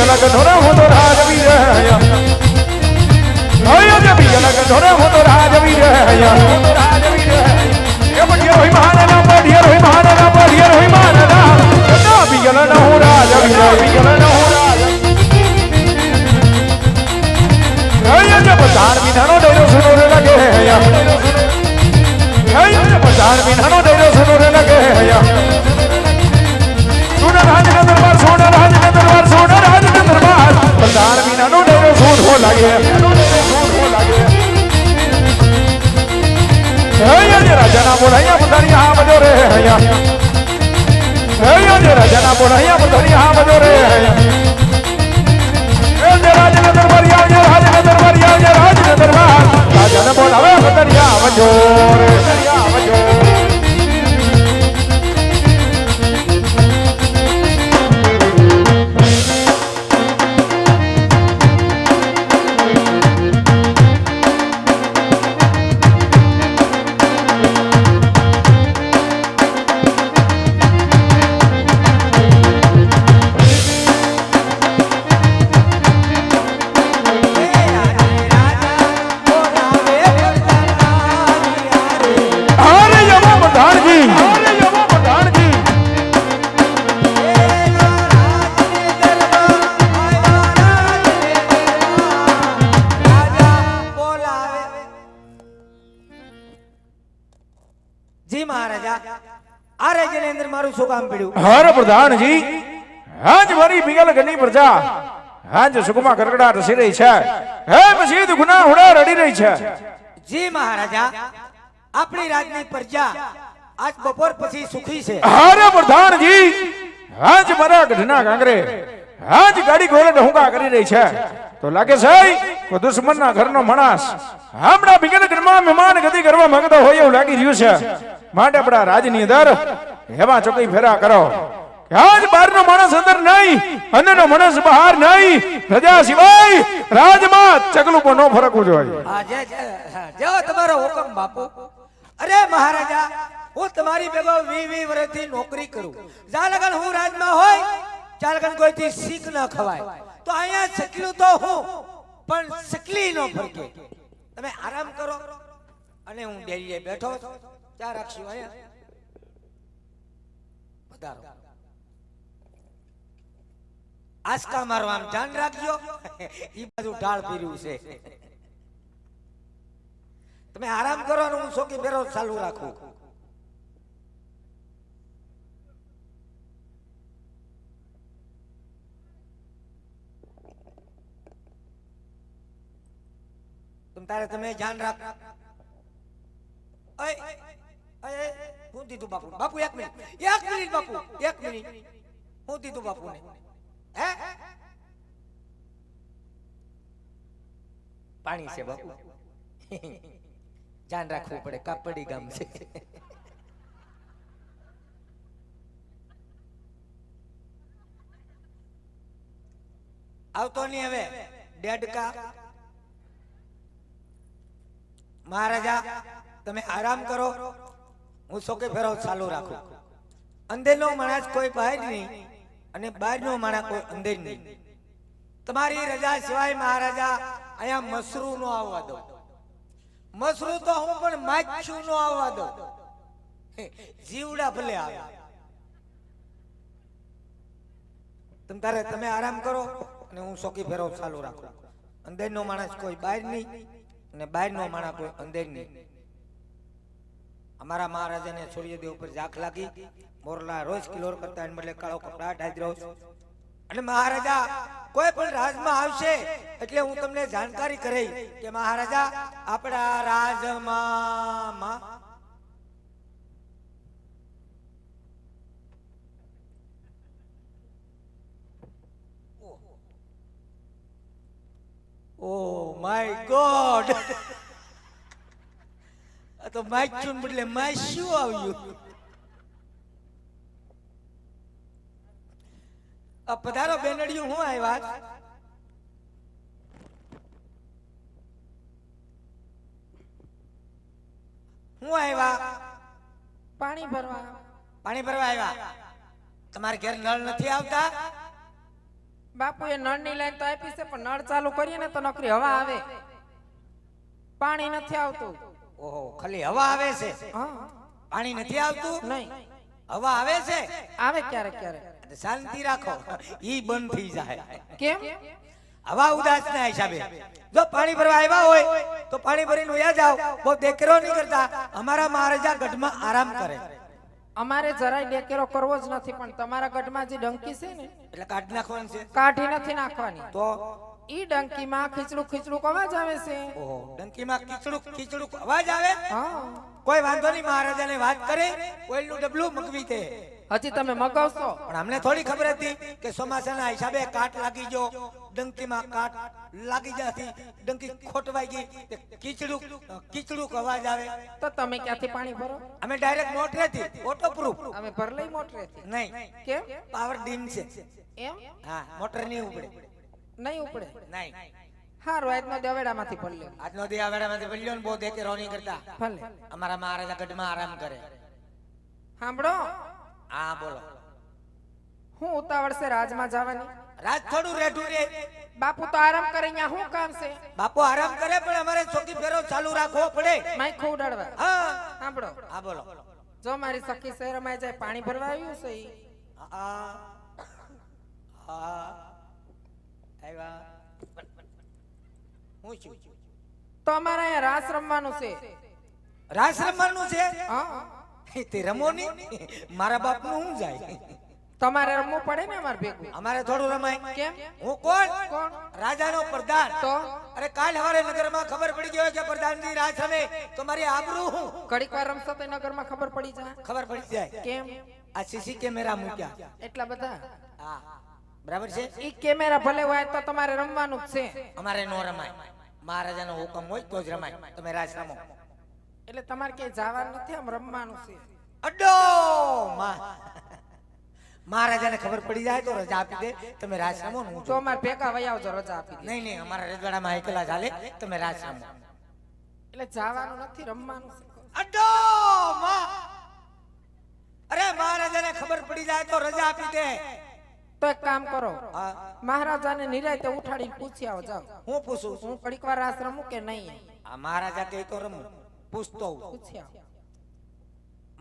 હૈયા જે બીજલા કઠોરા મોતો રાજ વીર હૈયા જે બીજલા કઠોરા મોતો રાજ વીર મોતો રાજ વીર એ બઢિયા હોય મહારાણા બઢિયા હોય મહારાણા બઢિયા હોય મહારાણા કદા બીજલા ન હું રાજ વીર બીજલા ન હું હૈયા જે બજાર વિનાનો ડેરો સુનો રે લગે હૈયા. હૈયા જે બજાર વિનાનો ડેરો સુનો રે લગે હૈયા. સુનો લાગે રાજાના બોલાયા બધાની હા બજો રે હૈયા હૈયા જે રાજાના બોલાયા બધાની હા બજો રે રાજના દરબારી આવજે રાજના દરબારી આવજે રાજના દરબાર રાજાને બોલાવે બદરિયા આવજો રે બદરિયા આવજો પડ્યું હર પ્રધાનજી હાજ મારી બિગલ ગની પ્રજા હાજ સુખમાં કરકડા રસી રહી છે. હે પછી ગુના હુડા રડી રહી છે. જી મહારાજા આપણી રાજની પ્રજા આજ બપોર પછી સુખી છે. હરે પ્રધાનજી હાજ મારા ગઢના કાંગરે હાજ ગાડી ઘોડે ડહુંગા કરી રહી છે. તો લાગે છે કે દુશ્મનના ઘરનો માણસ હમણાં બિગલ ઘરમાં મહેમાન ગતિ કરવા માંગતો હોય એવું લાગી રહ્યું છે. માટે આપણા રાજની અંદર હેવા ચોકી ફેરા કરો. આજ બહારનો માણસ અંદર નહીં અંદરનો માણસ બહાર નહીં. પ્રજા સિવાય રાજમાં ચગલું પણ ન ફરકવું જોઈએ. જેવો તમારો હુકમ, બાપુ. અરે, મહારાજા, હું તમારી ભેગો વી વી વર્ષથી નોકરી કરું. જ્યાં લગન હું રાજમાં હોય ત્યાં લગન કોઈથી શીખ ન ખવાય. તો અહીંયા શકલું તો હું, પણ શકલી ન ફરકે. તમે આરામ કરો. અને હું ડેરીએ બેઠો છું. રાખશું અહીંયા. પધારો આસકા મારો આમ ધ્યાન રાખજો. ઈ બાજુ ઢાળ પીર્યું છે. તમે આરામ કરો અને હું શોકી ફેરો ચાલુ રાખું. તારે તમે ધ્યાન રાખ. હું દીધું બાપુ બાપુ, એક મિનિટ. એક મિનિટ, બાપુ. એક મિનિટ. હું દીધું બાપુને. હે? પાણી છે, બાપુ. ધ્યાન રાખવું પડે. કાપડી ગામ છે. આવતો નહીં હવે. ડેડકા. મહારાજા, તમે આરામ કરો. હું શોકે ફેરવ ચાલુ રાખું. અંદરનો માણસ કોઈ બહાર નહીં અને બહારનો માણસ કોઈ અંદર નહીં. તમારી રજા સિવાય મહારાજા, અહીંયા મસરૂ નો આવવા દો. મસરૂ તો હું પણ માછું નો આવવા દો. જીવડા ભલે આવે. તમ તારે તમે આરામ કરો અને હું શોકી ફેરવ ચાલુ રાખું. અંદરનો માણસ કોઈ બહાર નહીં અને બહારનો માણસ કોઈ અંદર નહીં. અમારા મહારાજાને સૂર્યદેવ ઉપર ઝાંખ લાગી. મોરલા રોજ કિલોર કરતા બદલે કાળો કપડા ઢાજરો અને મહારાજા, કોઈ પણ રાજમાં આવશે, એટલે હું તમને જાણકારી કરી કે મહારાજા, આપણા રાજમાં ઓ માય ગોડ. આ તો બદલે માય શું આવ્યું? આ પધારો બેનડિયું હું આવ્યા હું આવ્યા? પાણી ભરવા. પાણી ભરવા આવ્યા? તમારે ઘેર નળ નથી આવતા? બાપુએ નળની લાઈન તો આપી છે પણ નળ ચાલુ કરીએ ને તો નોકરી હવા આવે. પાણી નથી આવતું. ઓહો ખાલી હવા આવે છે. પાણી નથી આવતું? નહીં. હવા આવે છે? આવે ક્યારેક ક્યારેક. શાંતિ રાખો. ઈ બંધ થઈ જાય. કેમ? હવા ઉદાસ ના હિસાબે. જો પાણી ભરવા આવ્યા હોય તો પાણી ભરીને ઉયા જાવ બહુ દેખરો નહીં કરતા. અમારા મહારાજા ગઢમાં આરામ કરે. અમારે જરાય ડેકેરો કરવો જ નથી પણ તમારા ગઢમાં જે ડંકી છે ને એટલે કાઢી નાખવાની છે? કાઢી નથી નાખવાની. તો ઈ ડંકીમાં ખીચડું ખીચડું અવાજ આવે છે? ઓહો ડંકીમાં ખીચડું ખીચડું અવાજ આવે? હા. કોઈ વાંધો નહીં મહારાજાને વાત કરે ઓઇલનું ડબલું મગવી દે. હજી તમે મગાવશો? પણ અમને થોડી ખબર હતી કે ચોમાસાના હિસાબે કાટ લાગી ગયો. ડંકીમાં કાટ લાગી જતી. ડંકી ખોટવાઈ ગઈ. તે કીચડું કીચડું અવાજ આવે. તો તમે ક્યાંથી પાણી ભરો? અમે ડાયરેક્ટ મોટરેથી ઓટો પ્રૂફ અમે ભર લઈ મોટરેથી? નહીં. કેમ? પાવર ડીમ છે. એમ? હા મોટર નહીં ઉપડે નહીં ઉપડે? નહીં. હારું આજનો દવેડામાંથી ભર લ્યો આજનો દી આ વેળામાંથી બલ્યો ને બહુ દેખે રોની કરતા. ભલે. અમારા મહારાજા ગઢમાં આરામ કરે. સાંભળો. હા બોલો. હું ઉતાવળ છે રાજમાં જવાની? રાજ થોડું રેઠું રે. બાપુ તો આરામ કરે અહીંયા શું કામ છે? બાપુ આરામ કરે પણ અમારે ચોકી ફેરો ચાલુ રાખવો પડે. માઈક ઉડાડવા. હા. સાંભળો. હા બોલો. જો મારી સખી શહેરમાં જાય પાણી ભરવા આવ્યું છે. હા. હા. હું છું. તો અમારે અહીંયા રાસ રમવાનું છે. રાસ રમવાનું છે? હા. તે રમો નહીં. મારા બાપનું હું જાય? તમારે રમવું પડે ને અમારે ભેગું? અમારે થોડું રમાય. કેમ? હું કોણ? કોણ? રાજાનો પ્રધાન. તો? અરે કાલ હવારે નગરમાં ખબર પડી ગયો કે પ્રધાનજી રાજ રમે તો મારી આબરૂ હું? ઘડીક વાર રમશો તો નગરમાં ખબર પડી જાય. ખબર પડી જાય. કેમ? આ સીસી કેમેરા મૂક્યા. એટલા બધા? હા. બરાબર છે? ઈ કેમેરા ભલે હોય તો તમારે રમવાનું જ છે. અમારે નો રમાય. મહારાજાનો હુકમ હોય તો જ રમાય. તમે રાજ રમો. એટલે તમારે ક્યાંય જવાનું નથી આમ રમવાનું છે. અડો! મહારાજાને ખબર પડી જાય તો રજા આપી દે. તમે રાજ રમો ને હું તો. અમારે ભેગા વહી આવજો રજા આપી દે. નહીં નહીં અમારા રજવાડામાં એકલા ચાલે તમે રાજ રમો. એટલે જવાનું નથી રમવાનું અડો! માં અરે મહારાજાને ખબર પડી જાય તો રજા આપી દે. તો એક કામ કરો. મહારાજાને નિરાયતે ઉઠાડીને પૂછી આવો જાઓ. હું પૂછું છું? હું ઘડીક વાર રાસ રમું કે નહીં. આ મહારાજા કે તો રમું. પૂછતો પૂછી આવો.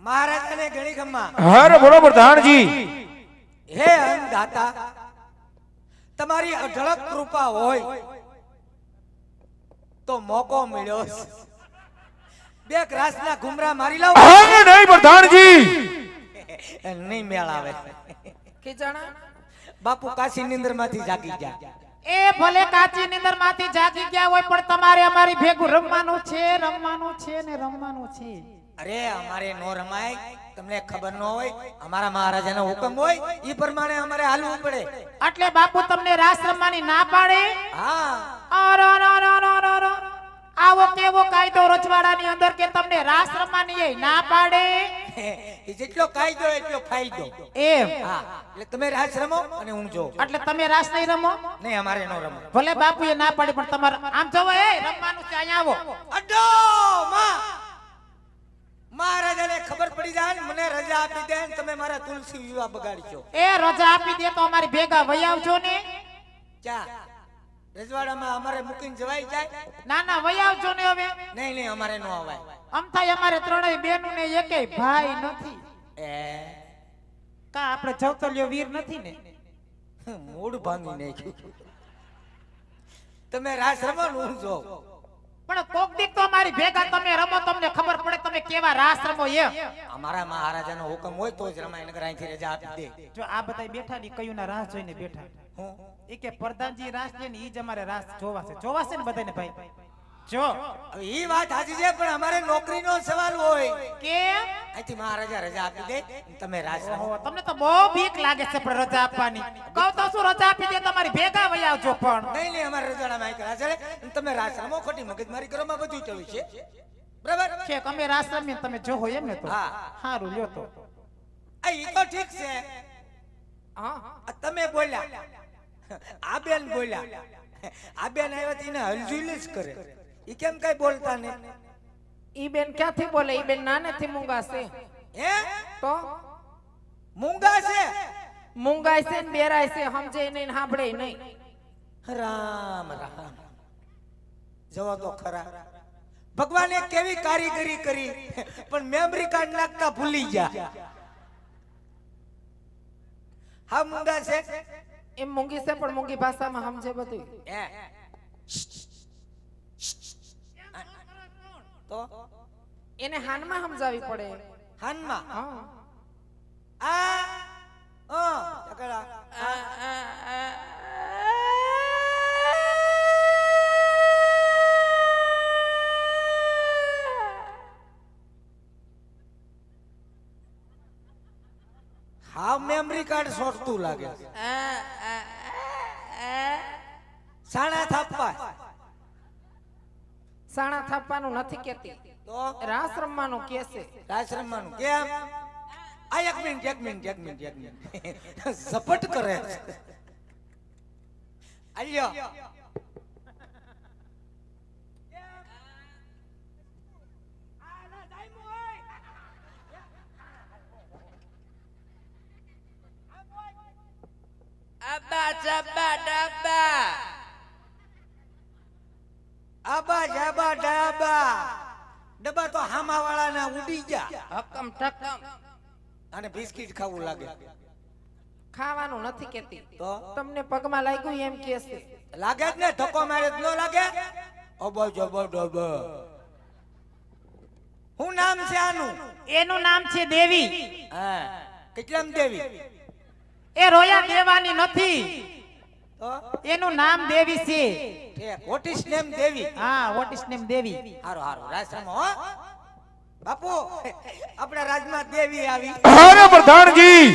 મહારાજાને ઘણી ગમ્મા. હર બોલો પ્રધાનજી. હે અન્નદાતા તમારી અઢળક કૃપા હોય તો મોકો મળ્યો. બે ગ્રાસના ઘુમરા મારી લાવો. હા નહીં પ્રધાનજી. નહીં મેળ આવે. કે જાણા? બાપુ કાશી નિંદરમાંથી જાગી ગયા. એ ભલે કાચી નીંદરમાંથી જાગી ગયા હોય પણ તમારે અમારી ભેગું રમવાનું છે રમવાનું છે ને રમવાનું છે. અરે અમારે નો રમાય તમને ખબર ન હોય અમારા મહારાજાનો હુકમ હોય ઈ પ્રમાણે અમારે હાલવું પડે. એટલે બાપુ તમને રાસ રમવાની ના પાડે? હા. આવો કેવો કાયદો રજવાડાની અંદર કે તમને રાસ રમવાની ના પાડે? જેટલો કાયદો એટલો ફાયદો. એમ. હા એટલે તમે રાસ રમો અને હું એટલે તમે રાસ નહીં રમો? નહીં અમારે નો રમો ભલે બાપુ એ ના પાડી પણ તમારે આમ જવો એ રમવાનું છે અહીંયા આવો. અડો માં. મહારાજાને ખબર પડી જાય ને મને રજા આપી દે ને તમે મારા તુલસી વિવાહ બગાડજો એ રજા આપી દે તો અમારી ભેગા વહી આવજો ને. ચા રજવાડામાં અમારે મૂકીને જવાય જાય. ના ના વહી આવજો ને હવે. નહીં નહીં અમારે નો અવાય. આમ થાય અમારે ત્રણેય બેનું ને એકેય ભાઈ નથી. એ? કા આપણે ચૌતલ્યો વીર નથી ને? મૂડ ભાંગી નાખ્યું. તમે રાસ રમો ને હું જોઉં પણ કોક દીક તો અમારી ભેગા તમે રમો તમને ખબર પડે તમે કેવા રાસ રમો એ. અમારા મહારાજાનો હુકમ હોય તો જ રમાય નગર અહીંથી રજા આપી દે. જો આ બધા બેઠા ની કયું ના રાસ જોઈને બેઠા. હું? એ કે પ્રધાનજી રાસ છે ને ઈ જ અમારે રાસ જોવાશે. જોવાશે ને બધાને ભાઈ. જો. એ વાત સાચી છે પણ અમારે નોકરીનો સવાલ હોય. કેમ? અહીંથી મહારાજા રજા આપી દે. તમે રાજ તમને તો બહુ બીક લાગે છે પણ રજા આપવાની. કહું તો શું રજા આપી દે તમારી ભેગા વહી આવજો પણ. નહીં નહીં અમારે રજાડામાં અહીં રાજા તમે રાજ રમો ખોટી મગજમારી કરો માં બધું ચડ્યું છે. બરાબર? છે અમે ને તમે જોવો એમ ને તો. હા. સારું લ્યો તો. આ એ તો ઠીક છે. હા? તમે બોલ્યા. આ બેન બોલ્યા. આ બેન આવ્યા તો એને હલઝુલ જ કરે. ઈ કેમ કઈ બોલતા ને ઈ બેન ક્યાંથી બોલે? ઈ બેન નાનેથી મૂંગા છે હે? તો? મૂંગા છે મૂંગાય છે ને બેરાય છે સમજે નહીં ને સાંભળે નહીં. રામ રામ. જવા તો ખરા. ભગવાને કેવી કારીગરી કરી પણ મેમરી કાર્ડ નાખતા ભૂલી ગયા. હા મૂંગા છે એમ મૂંગી છે પણ મૂંગી ભાષામાં સમજે બધું તો એને હાનમાં સમજાવી પડે. હાનમાં? હા. આ અ ચકડા હા મેમરી કાર્ડ શોધતું લાગે. સાણા સાણા થાપવાનું નથી કેતી તો? રાસ રમવાનું કે છે. રાસ રમવાનું કેમ? આ એક મિનિટ એક મિનિટ એક મિનિટ એક મિનિટ. ઝપટ કરે છે. આલ્યો. અબ્બા જબ્બા ડબ્બા આબા જાબા ડાબા. ડબ્બા તો હામા વાળાના ઉડી ગયા. હકમ ઠકમ. અને બિસ્કિટ ખાવું લાગે. ખાવાનું નથી કેતી તો? તમને પગમાં લાગ્યું એમ કે છે. લાગે જ ને? ધક્કો મારે ન લાગે? અબો જબો ડબો. શું નામ છે આનું? એનું નામ છે દેવી. હા. કેટલામ દેવી? એ રોયા દેવાની નથી. એનું નામ દેવી છે વોટ ઇઝ નેમ દેવી? હા વોટ ઇઝ નેમ દેવી. હારો હારો રાજમાં હો. બાપુ આપણા રાજમાં દેવી આવી. અરે પ્રધાનજી!